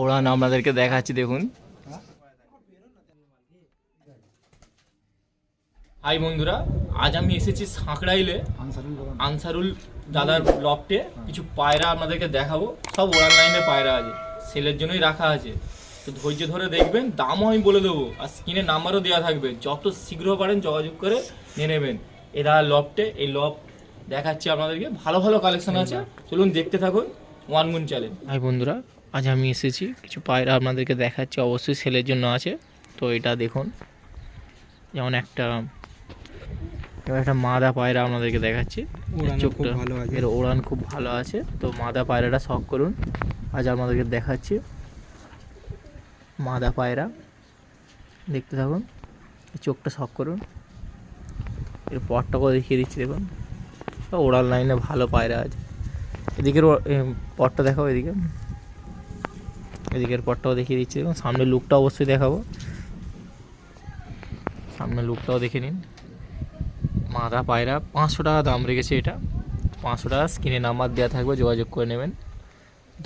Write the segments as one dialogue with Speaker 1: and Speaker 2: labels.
Speaker 1: ওড়ান আপনাদেরকে দেখাচ্ছি দেখুন। হাই বন্ধুরা আজ আমি এসেছি সাঁকড়াইলে। আনসারুল দাদার লফটে কিছু পায়রা আপনাদেরকে দেখাবো। সব ওড়ান লাইনে পায়রা আছে। সেলের জন্যই রাখা আছে। তো ধৈর্য ধরে দেখবেন দামও আমি বলে দেবো। আর স্ক্রিনে নাম্বারও দেওয়া থাকবে। যত শীঘ্র পারেন যোগাযোগ করে নিয়ে নেবেন। এ এরা লফটে এই লফট দেখাচ্ছি আপনাদেরকে। ভালো ভালো কালেকশন আছে। চলুন দেখতে থাকুন। ওয়ান গুন চ্যালেঞ্জ হাই বন্ধুরা আজ আমি এসেছি কিছু পায়রা আপনাদেরকে দেখাচ্ছি অবশ্যই সেলের জন্য আছে। তো এটা দেখুন যেমন একটা একটা মাদা পায়রা আপনাদেরকে দেখাচ্ছি। চোখটা
Speaker 2: ভালো আছে।
Speaker 1: এর ওড়ান খুব ভালো আছে। তো মাদা পায়রাটা শখ করুন আজ আপনাদেরকে দেখাচ্ছি। মাদা পায়রা দেখতে থাকুন চোখটা শখ করুন। এর পটটাকেও দেখিয়ে দিচ্ছি দেখুন। ওড়াল লাইনে ভালো পায়রা আছে। এদিকের পটটা দেখাও এদিকে। এদিকের পটটাও দেখিয়ে দিচ্ছি। দেখুন সামনের লুকটা অবশ্যই দেখাবো। সামনের লুকটাও দেখে নিন। মাদা পায়রা, পাঁচশো টাকা দাম রেখেছে এটা। পাঁচশো টাকা স্ক্রিনে নাম্বার দেওয়া থাকবে, যোগাযোগ করে নেবেন।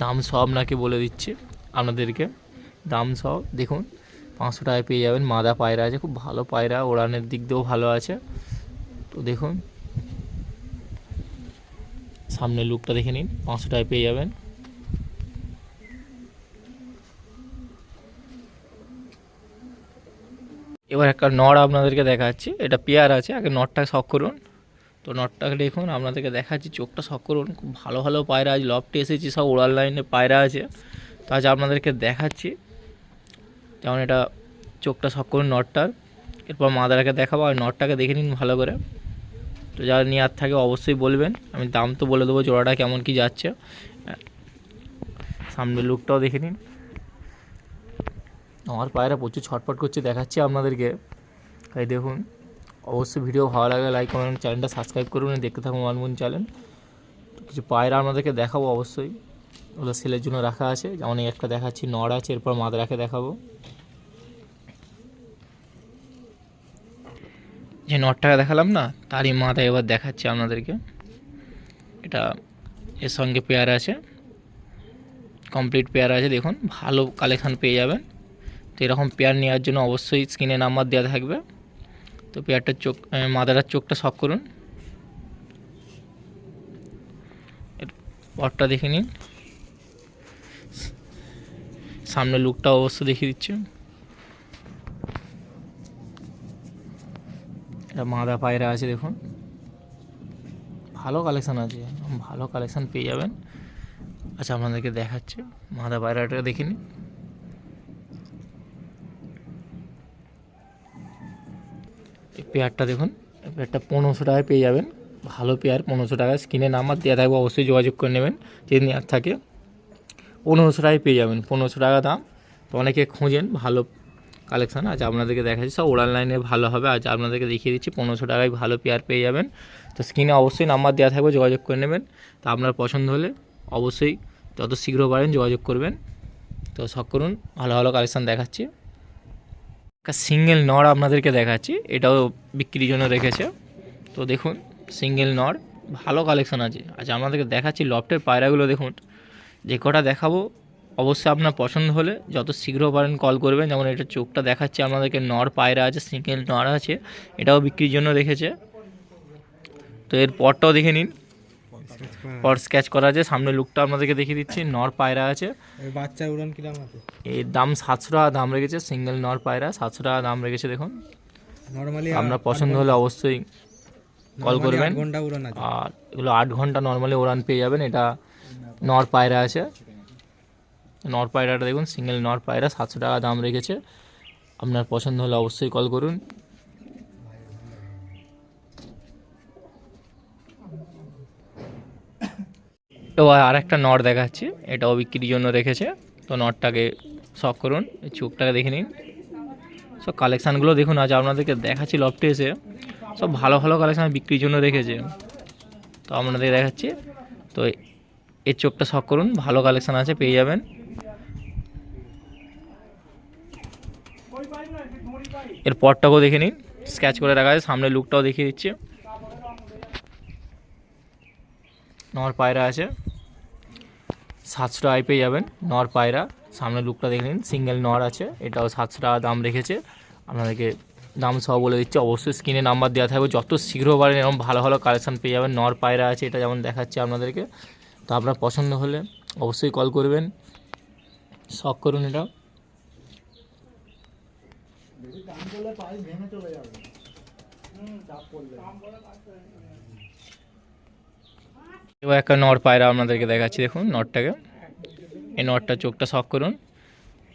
Speaker 1: দাম সব নাকি বলে দিচ্ছি আপনাদেরকে। দাম সব দেখুন, পাঁচশো টাকায় পেয়ে যাবেন। মাদা পায়রা আছে, খুব ভালো পায়রা, ওড়ানের দিক দিয়েও ভালো আছে। তো দেখুন, সামনের লুকটা দেখে নিন, পাঁচশো টাকায় পেয়ে যাবেন। এবার একটা নড় আপনাদেরকে দেখাচ্ছি। এটা পেয়ার আছে, আগে নটটা শখ করুন। তো নটটাকে দেখুন, আপনাদেরকে দেখাচ্ছি, চোখটা শখ করুন। খুব ভালো ভালো পায়রা আজ লফটে এসেছি, সব ওড়াল লাইনে পায়রা আছে। তো আজ আপনাদেরকে দেখাচ্ছি, যেমন এটা চোখটা শখ করুন নটটার এরপর মাদারাকে দেখাবো, আর নটটাকে দেখে নিন ভালো করে। তো যারা নেওয়ার থাকে অবশ্যই বলবেন, আমি দাম তো বলে দেবো, জোড়াটা কেমন কি যাচ্ছে। সামনের লুকটাও দেখে নিন। আমার পায়রা প্রচুর ছটফট করছে, দেখাচ্ছি আপনাদেরকে। তাই দেখুন, অবশ্যই ভিডিও ভালো লাগে লাইক কমেন্ট চ্যানেলটা সাবস্ক্রাইব করুন দেখতে থাকুন ওয়ান মুন চ্যানেল তো কিছু পায়রা আপনাদেরকে দেখাবো অবশ্যই। ওগুলো সেলের জন্য রাখা আছে, যেমন একটা দেখাচ্ছি, নড় আছে, এরপর মাদারাকে দেখাবো। যে নটটাকে দেখালাম না, তারই মাথা এবার দেখাচ্ছি আপনাদেরকে। এটা এর সঙ্গে পেয়ার আছে কমপ্লিট পেয়ার আছে, দেখুন, ভালো কালেকশান পেয়ে যাবেন। তো এরকম পেয়ার নেওয়ার জন্য অবশ্যই স্ক্রিনে নাম্বার দেওয়া থাকবে। তো পেয়ারটার চোখ মাদারার চোখটা শখ করুন। পরটা দেখে নিন। সামনে লুকটা অবশ্য দেখিয়ে দিচ্ছে। এটা মাদা পায়রা আছে, দেখুন। ভালো কালেকশান আছে, ভালো কালেকশান পেয়ে যাবেন। আচ্ছা আপনাদেরকে দেখাচ্ছে। মাদা পায়রাটা দেখে নিন। পেয়ারটা দেখুন, পেয়ারটা পনেরোশো টাকায় পেয়ে যাবেন। ভালো পেয়ার, পনেরোশো টাকায় স্ক্রিনে নাম্বার দেওয়া থাকবে, অবশ্যই যোগাযোগ করে নেবেন। যদি নেওয়ার থাকে, পনেরোশো টাকায় পেয়ে যাবেন। পনেরোশো টাকা দাম। তো অনেকে খোঁজেন, ভালো কালেকশান। আজ আপনাদেরকে দেখাচ্ছি, সব ওড়ান লাইনে ভালো হবে। আজ আপনাদেরকে দেখিয়ে দিচ্ছি, পনেরোশো টাকায় ভালো পেয়ার পেয়ে যাবেন। তো স্ক্রিনে অবশ্যই নাম্বার দেওয়া থাকবে, যোগাযোগ করে নেবেন। তো আপনার পছন্দ হলে অবশ্যই যত শীঘ্র পারেন যোগাযোগ করবেন। তো শখ করুন, ভালো ভালো কালেকশান দেখাচ্ছি। একটা সিঙ্গেল নড় আপনাদেরকে দেখাচ্ছি, এটাও বিক্রির জন্য রেখেছে। তো দেখুন সিঙ্গেল নড় ভালো কালেকশন আছে। আচ্ছা আপনাদেরকে দেখাচ্ছি লফটের পায়রাগুলো দেখুন। যে কটা দেখাবো, অবশ্যই আপনার পছন্দ হলে যত শীঘ্র পারেন কল করবেন। যেমন এটা চোখটা দেখাচ্ছে, আপনাদেরকে নড় পায়রা আছে সিঙ্গেল নড় আছে, এটাও বিক্রির জন্য রেখেছে। তো এর পরটাও দেখে নিন। পর স্কেচ করা আছে। সামনে লুকটা আপনাদেরকে দেখিয়ে দিচ্ছি। নর পায়রা আছে।
Speaker 2: এই বাচ্চার উড়ান কিরাম আছে?
Speaker 1: এর দাম সাতশো টাকা দাম রেখেছে। সিঙ্গেল নর পায়রা সাতশো টাকা দাম রেখেছে দেখুন।
Speaker 2: নর্মালি
Speaker 1: আপনার পছন্দ হলে অবশ্যই কল করবেন।
Speaker 2: উড়ান
Speaker 1: আর এগুলো আট ঘণ্টা নর্মালি ওড়ান পেয়ে যাবেন। এটা নর পায়রা আছে। নর পায়রাটা দেখুন। সিঙ্গেল নর পায়রা সাতশো টাকা দাম রেখেছে। আপনার পছন্দ হলে অবশ্যই কল করুন। এবার আর একটা নর দেখাচ্ছি, এটাও বিক্রির জন্য রেখেছে। তো নটটাকে শখ করুন চোখটাকে দেখে নিন। সব কালেকশানগুলো দেখুন, আজ আপনাদেরকে দেখাচ্ছি লফটে এসে। সব ভালো ভালো কালেকশান বিক্রির জন্য রেখেছে। তো আপনাদের দেখাচ্ছি। তো এর চোখটা শখ করুন, ভালো কালেকশান আছে, পেয়ে যাবেন। এর পরটাকেও দেখে নিন স্ক্যাচ করে রাখা আছে সামনে লুকটাও দেখিয়ে দিচ্ছে। নর পায়রা আছে। সাতশো টাকায় পেয়ে যাবেন, নর পায়রা। সামনে লুকটা দেখে নিন সিঙ্গেল নর আছে। এটাও সাতশো টাকা দাম রেখেছে। আপনাদেরকে দাম সহ বলে দিচ্ছি, অবশ্যই স্ক্রিনে নাম্বার দেওয়া থাকবে। যত শীঘ্র পারেন, এরকম ভালো ভালো কালেকশন পেয়ে যাবেন। নর পায়রা আছে, এটা যেমন দেখাচ্ছি আপনাদেরকে। তো আপনার পছন্দ হলে অবশ্যই কল করবেন। শখ করুন এটা। এবার একটা নর পায়রা আপনাদেরকে দেখাচ্ছি, দেখুন নরটাকে। এই নরটা চোখটা শখ করুন।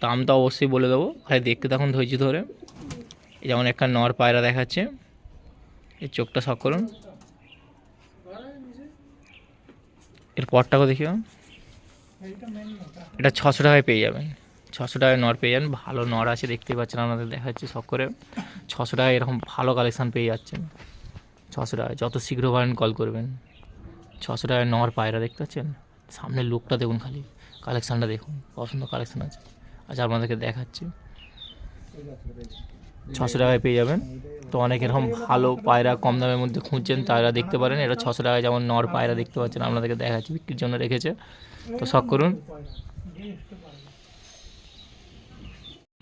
Speaker 1: দামটা অবশ্যই বলে দেবো। খালি দেখতে তখন ধৈর্য ধরে। যেমন একটা নর পায়রা দেখাচ্ছে এর চোখটা শখ করুন। এর পরটাকে দেখিও এটা ছশো টাকায় পেয়ে যাবেন। ছশো টাকায় নর পেয়ে যাবেন ভালো নর আছে, দেখতেই পাচ্ছেন আপনাদের দেখাচ্ছি শখ করে। ছশো টাকায় এরকম ভালো কালেকশান পেয়ে যাচ্ছেন। ছশো টাকায়, যত শীঘ্র পারেন কল করবেন। ছশো টাকায় নর পায়রা দেখতে পাচ্ছেন? সামনের লুকটা দেখুন খালি। কালেকশানটা দেখুন পছন্দ কালেকশান আছে। আচ্ছা আপনাদেরকে দেখাচ্ছি। ছশো টাকায় পেয়ে যাবেন। তো অনেক এরকম ভালো পায়রা কম দামের মধ্যে খুঁজছেন, তারা দেখতে পারেন। এটা ছশো টাকায় যেমন নর পায়রা দেখতে পাচ্ছেন, আপনাদেরকে দেখাচ্ছি, বিক্রির জন্য রেখেছে। তো শখ করুন।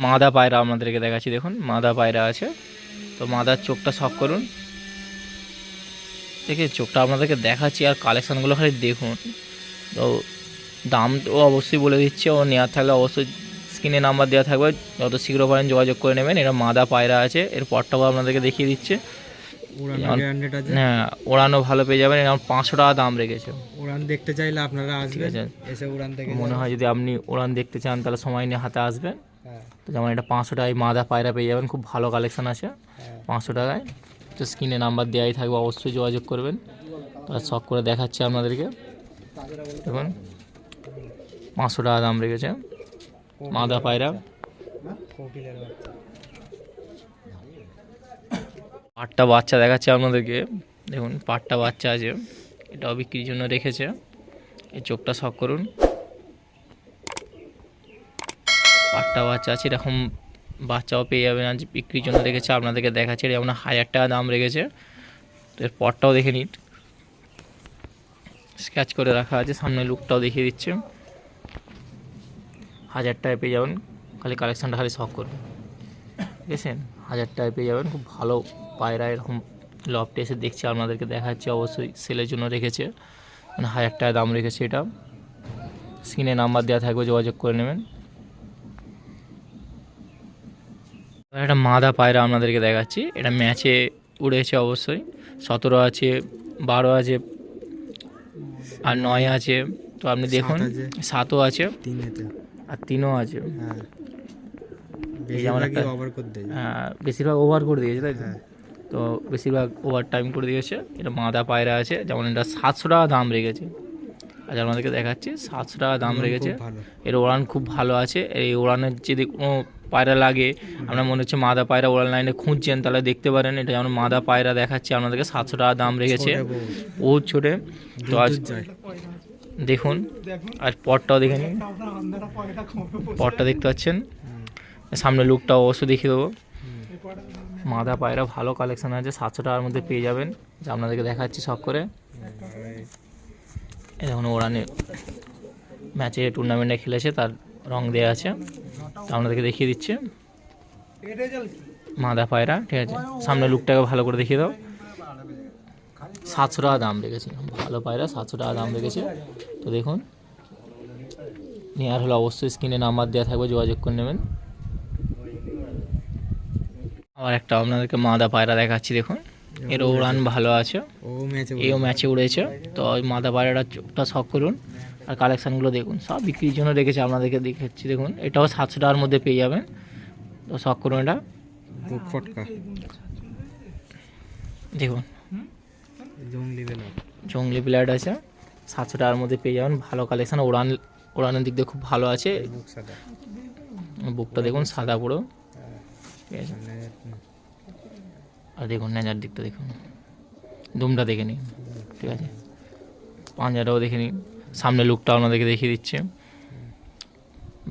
Speaker 1: মাদা পায়রা আপনাদেরকে দেখাচ্ছি, দেখুন। মাদা পায়রা আছে। তো মাদার চোখটা শখ করুন। দেখে চোখটা আপনাদেরকে দেখাচ্ছি আর কালেকশানগুলো খালি দেখুন। তো দাম তো অবশ্যই বলে দিচ্ছে ও নেওয়ার থাকলে অবশ্যই স্ক্রিনে নাম্বার দেওয়া থাকবে যত শীঘ্র পারেন যোগাযোগ করে নেবেন। এটা মাদা পায়রা আছে এর পরটাও আপনাদেরকে দেখিয়ে দিচ্ছে।
Speaker 2: উড়ান
Speaker 1: হ্যাঁ ওড়ানো ভালো পেয়ে যাবেন এরকম পাঁচশো টাকা দাম রেখেছে।
Speaker 2: উড়ান দেখতে চাইলে আপনারা আসবেন এসে উড়ান থেকে
Speaker 1: মনে হয় যদি আপনি ওড়ান দেখতে চান তাহলে সময় নিয়ে হাতে আসবেন।
Speaker 2: হ্যাঁ।
Speaker 1: তো যেমন এটা পাঁচশো টাকায় মাদা পায়রা পেয়ে যাবেন খুব ভালো কালেকশন আছে।
Speaker 2: হ্যাঁ।
Speaker 1: পাঁচশো টাকায়। তো স্ক্রিনে নাম্বার দেওয়াই থাকবে, অবশ্যই যোগাযোগ করবেন। তার শখ করে দেখাচ্ছি আপনাদেরকে। দেখুন, পাঁচশো টাকা দাম রেখেছে। মাদা পায়রা। পাটটা বাচ্চা দেখাচ্ছে আপনাদেরকে। দেখুন, পাটটা বাচ্চা আছে। এটাও বিক্রির জন্য রেখেছে। এই চোখটা শখ করুন। পাটটা বাচ্চা আছে, এরকম বাচ্চাও পেয়ে যাবেন আজ বিক্রির জন্য রেখেছে, আপনাদেরকে দেখাচ্ছে যেমন হাজার টাকা দাম রেখেছে। তো এর পটটাও দেখে নিন। স্ক্যাচ করে রাখা আছে, সামনে লুকটাও দেখিয়ে দিচ্ছে। হাজার টাকায় পেয়ে যাবেন, খালি কালেকশানটা খালি শখ ঠিক আছে? হাজার টাকায় পেয়ে যাবেন, খুব ভালো পায়রা, এরকম লফটে এসে দেখছি, আপনাদেরকে দেখাচ্ছি, অবশ্যই সেলের জন্য রেখেছে। মানে হাজার টাকা দাম রেখেছে এটা। স্ক্রিনে নাম্বার দেওয়া থাকবে, যোগাযোগ করে নেবেন এবার একটা মাদা পায়রা আপনাদেরকে দেখাচ্ছি। এটা ম্যাচে উড়েছে অবশ্যই। সতেরো আছে বারো আছে আর নয় আছে। তো আপনি দেখুন সাতও আছে। আর তিনও আছে।
Speaker 2: হ্যাঁ। দেয়
Speaker 1: বেশিরভাগ ওভার করে দিয়েছে তাই তো?
Speaker 2: হ্যাঁ।
Speaker 1: বেশিরভাগ ওভার টাইম করে দিয়েছে। এটা মাদা পায়রা আছে। যেমন এটা সাতশো টাকা দাম রেখেছে। আজ আপনাদেরকে দেখাচ্ছি সাতশো টাকা দাম রেখেছে। এর ওড়ান খুব ভালো আছে। এই ওড়ানের যদি কোনো পায়রা লাগে। আপনার মনে হচ্ছে মাদা পায়রা ওড়ান লাইনে খুঁজছেন তাহলে দেখতে পারেন এটা যেমন মাদা পায়রা দেখাচ্ছে আপনাদেরকে সাতশো টাকা দাম রেখেছে। বহুত ছোটে। তো আজ দেখুন আর পটটাও দেখে নিন। পটটা দেখতে পাচ্ছেন? সামনে লুকটাও অবশ্যই দেখিয়ে দেবো। মাদা পায়রা ভালো কালেকশন আছে সাতশো টাকার মধ্যে পেয়ে যাবেন। যা আপনাদেরকে দেখাচ্ছি শখ করে। এখন ওরানে ম্যাচে টুর্নামেন্টে খেলেছে তার রং দেওয়া আছে। তা আপনাদেরকে দেখিয়ে দিচ্ছে। মাদা পায়রা ঠিক আছে? সামনে লুকটাকে ভালো করে দেখিয়ে দাও। সাতশো টাকা দাম রেখেছে। ভালো পায়রা সাতশো টাকা দাম রেখেছে। তো দেখুন। নেওয়ার হলে অবশ্যই স্ক্রিনে নাম্বার দেওয়া থাকবে যোগাযোগ করে নেবেন। আবার একটা আপনাদেরকে মাদা পায়রা দেখাচ্ছি দেখুন। এর উড়ান ভালো আছে।
Speaker 2: ও ম্যাচে
Speaker 1: এও ম্যাচে উড়েছে। তো ওই মাদা পায়রাটার চোখটা শখ করুন। আর কালেকশানগুলো দেখুন সব বিক্রির জন্য রেখেছে আপনাদেরকে দেখাচ্ছি। দেখুন এটাও সাতশো টাকার মধ্যে পেয়ে যাবেন। তো শখ করুন এটা।
Speaker 2: ফটকা।
Speaker 1: দেখুন।
Speaker 2: জঙ্গলি
Speaker 1: প্লেয়ার আছে সাতশো টাকার মধ্যে পেয়ে যাবেন। ভালো কালেকশান ওড়ান উড়ানের দিক দিয়ে খুব ভালো আছে।
Speaker 2: বুক
Speaker 1: বুকটা দেখুন সাদা পুরো। ঠিক আছে।
Speaker 2: মানে
Speaker 1: আর দেখুন নেজার দিকটা দেখুন। দুমটা দেখে নিন। ঠিক আছে। পাঞ্জাটাও দেখে নিন। সামনে লুকটা আপনাদেরকে দেখিয়ে দিচ্ছে।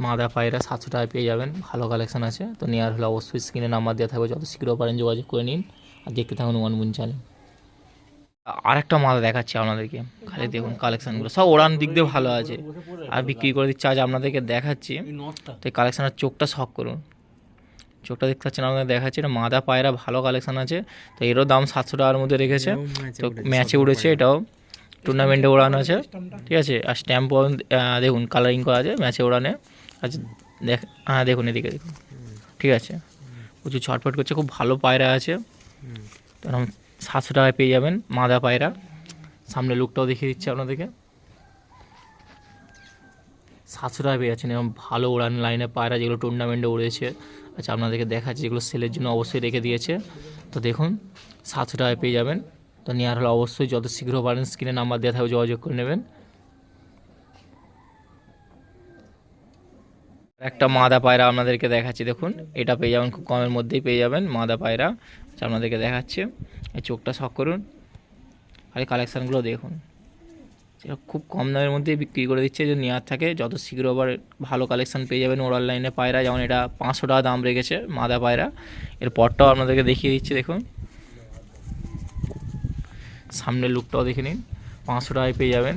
Speaker 1: মাদা পায়রা সাতশো টাকা পেয়ে যাবেন ভালো কালেকশন আছে। তো নেওয়ার হলে অবশ্যই স্ক্রিনে নাম্বার দেওয়া থাকবে যত শীঘ্র পারেন যোগাযোগ করে নিন। আর দেখতে থাকুন ওয়ান বুন চ্যানেল আর একটা মাল দেখাচ্ছি আপনাদেরকে খালি দেখুন কালেকশানগুলো সব ওড়ান দিক দিয়ে ভালো আছে। আর বিক্রি করে দিচ্ছে আজ আপনাদেরকে দেখাচ্ছি। তো এই কালেকশানের চোখটা শখ করুন। চোখটা দেখতে পাচ্ছেন আপনাদের দেখাচ্ছি এটা মাদা পায়রা ভালো কালেকশান আছে। তো এরও দাম সাতশো টাকার মধ্যে রেখেছে। তো ম্যাচে উঠেছে এটাও। টুর্নামেন্টে ওড়ানো আছে। ঠিক আছে? আর স্ট্যাম্প দেখুন কালারিং করা আছে ম্যাচে ওড়ানে। আচ্ছা দেখ হ্যাঁ দেখুন এদিকে দেখুন। ঠিক আছে? প্রচুর ছটফট করছে খুব ভালো পায়রা আছে। তো এরকম সাতশো টাকায় পেয়ে যাবেন মাদা পায়রা। সামনে লুকটাও দেখিয়ে দিচ্ছে আপনাদেরকে। সাতশো টাকায় পেয়ে যাচ্ছেন এবং ভালো উড়ান লাইনে পায়রা যেগুলো টুর্নামেন্টে উড়েছে। আচ্ছা আপনাদেরকে দেখাচ্ছে যেগুলো সেলের জন্য অবশ্যই রেখে দিয়েছে। তো দেখুন সাতশো টাকায় পেয়ে যাবেন। তো নেওয়ার হলে অবশ্যই যত শীঘ্র পারেন স্ক্রিনে নাম্বার দেওয়া থাকবে, যোগাযোগ করে নেবেন। একটা মাদা পায়রা আপনাদেরকে দেখাচ্ছি, দেখুন। এটা পেয়ে যাবেন, খুব কমের মধ্যেই পেয়ে যাবেন মাদা পায়রা আপনাদেরকে দেখাচ্ছে। এই চোখটা শখ করুন। আর এই কালেকশানগুলো দেখুন। খুব কম দামের মধ্যেই বিক্রি করে দিচ্ছে যে নেওয়ার থাকে। যত শীঘ্র আবার ভালো কালেকশান পেয়ে যাবেন ওরাল অনলাইনে পায়রা, যেমন এটা পাঁচশো টাকা দাম রেখেছে মাদা পায়রা। এর পরটাও আপনাদেরকে দেখিয়ে দিচ্ছি, দেখুন। সামনের লুকটাও দেখে নিন। পাঁচশো টাকায় পেয়ে যাবেন।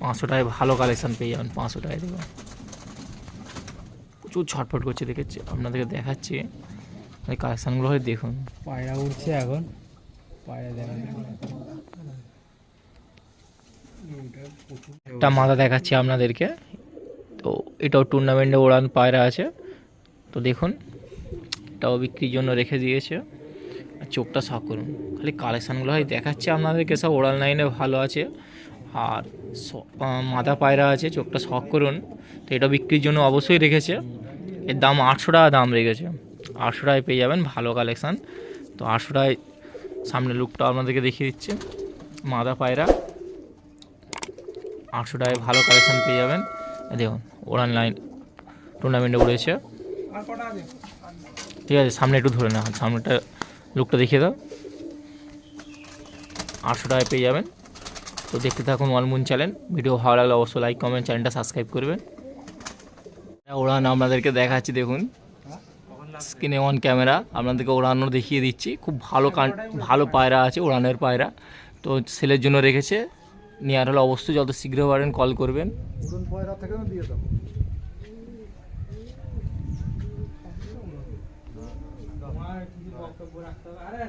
Speaker 1: পাঁচশো টাকায় ভালো কালেকশান পেয়ে যাবেন পাঁচশো টাকায় দেখুন। প্রচুর ছটফট করছে দেখেছি আপনাদেরকে দেখাচ্ছি। এই কালেকশানগুলো হয় দেখুন।
Speaker 2: পায়রা উঠছে এখন। পায়রা
Speaker 1: একটা মাথা দেখাচ্ছি আপনাদেরকে। তো এটাও টুর্নামেন্টে ওড়ান পায়রা আছে। তো দেখুন এটাও বিক্রির জন্য রেখে দিয়েছে। চোখটা শখ করুন। খালি কালেকশানগুলো হয়, দেখাচ্ছে আপনাদেরকে, সব ওড়ান লাইনে ভালো আছে। আর মাথা পায়রা আছে, চোখটা শখ করুন। তো এটা বিক্রির জন্য অবশ্যই রেখেছে। এর দাম আটশো টাকা দাম রেখেছে। আটশো টাকায় পেয়ে যাবেন, ভালো কালেকশান। তো আটশো টাকায় সামনে লুকটা আপনাদেরকে দেখিয়ে দিচ্ছে। মাদা পায়রা। আটশো টাকায় ভালো কালেকশান পেয়ে যাবেন। দেখুন ওড়ান লাইন টুর্নামেন্টে উড়েছে ঠিক আছে, সামনে একটু ধরে নেওয়া, সামনেটা লুকটা দেখিয়ে দাও। আটশো টাকায় পেয়ে যাবেন। তো দেখতে থাকুন ওয়ালমুন চ্যানেল। ভিডিও ভালো লাগলে অবশ্যই লাইক কমেন্ট চ্যানেলটা সাবস্ক্রাইব করবেন। ওড়ান আপনাদেরকে দেখাচ্ছি, দেখুন। স্ক্রিনে অন ক্যামেরা আপনাদেরকে ওড়ানো দেখিয়ে দিচ্ছি। খুব ভালো ভালো পায়রা আছে, ওড়ানের পায়রা। তো সেলের জন্য রেখেছে। নেওয়ার হলে অবশ্যই যত শীঘ্র পারেন কল করবেন। तो बुरा तो अरे